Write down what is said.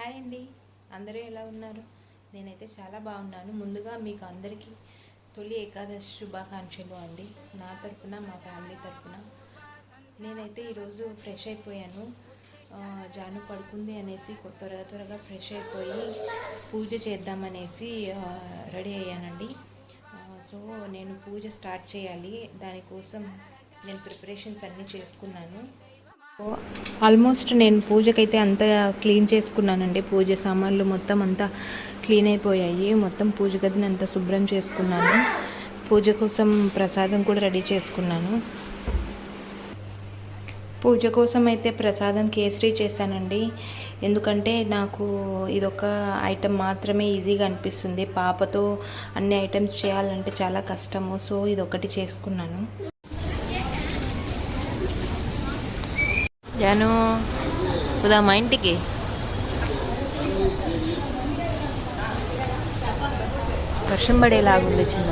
Hi అండి. అందరూ ఎలా ఉన్నారు? నేనైతే చాలా బాగున్నాను. ముందుగా మీకు అందరికీ తొలి ఏకాదశి శుభాకాంక్షలు అండి. నా తరపున మా ఫ్యామిలీ తరపున. నేనైతే ఈరోజు ఫ్రెష్ అయిపోయాను. జాను పడుకుంది అనేసి త్వరగా త్వరగా ఫ్రెష్ అయిపోయి పూజ చేద్దామనేసి రెడీ అయ్యానండి. సో నేను పూజ స్టార్ట్ చేయాలి. దానికోసం నేను ప్రిపరేషన్స్ అన్నీ చేసుకున్నాను. ఆల్మోస్ట్ నేను పూజకైతే అంతా క్లీన్ చేసుకున్నానండి. పూజ సామాన్లు మొత్తం అంతా క్లీన్ అయిపోయాయి. మొత్తం పూజ గదిని అంతా శుభ్రం చేసుకున్నాను. పూజ కోసం ప్రసాదం కూడా రెడీ చేసుకున్నాను. పూజ కోసం అయితే ప్రసాదం కేసరి చేశానండి. ఎందుకంటే నాకు ఇదొక ఐటెం మాత్రమే ఈజీగా అనిపిస్తుంది. పాపతో అన్ని ఐటమ్స్ చేయాలంటే చాలా కష్టము. సో ఇదొకటి చేసుకున్నాను. జాను ఉదా మా ఇంటికి. వర్షం పడేలాగుంది చిన్న.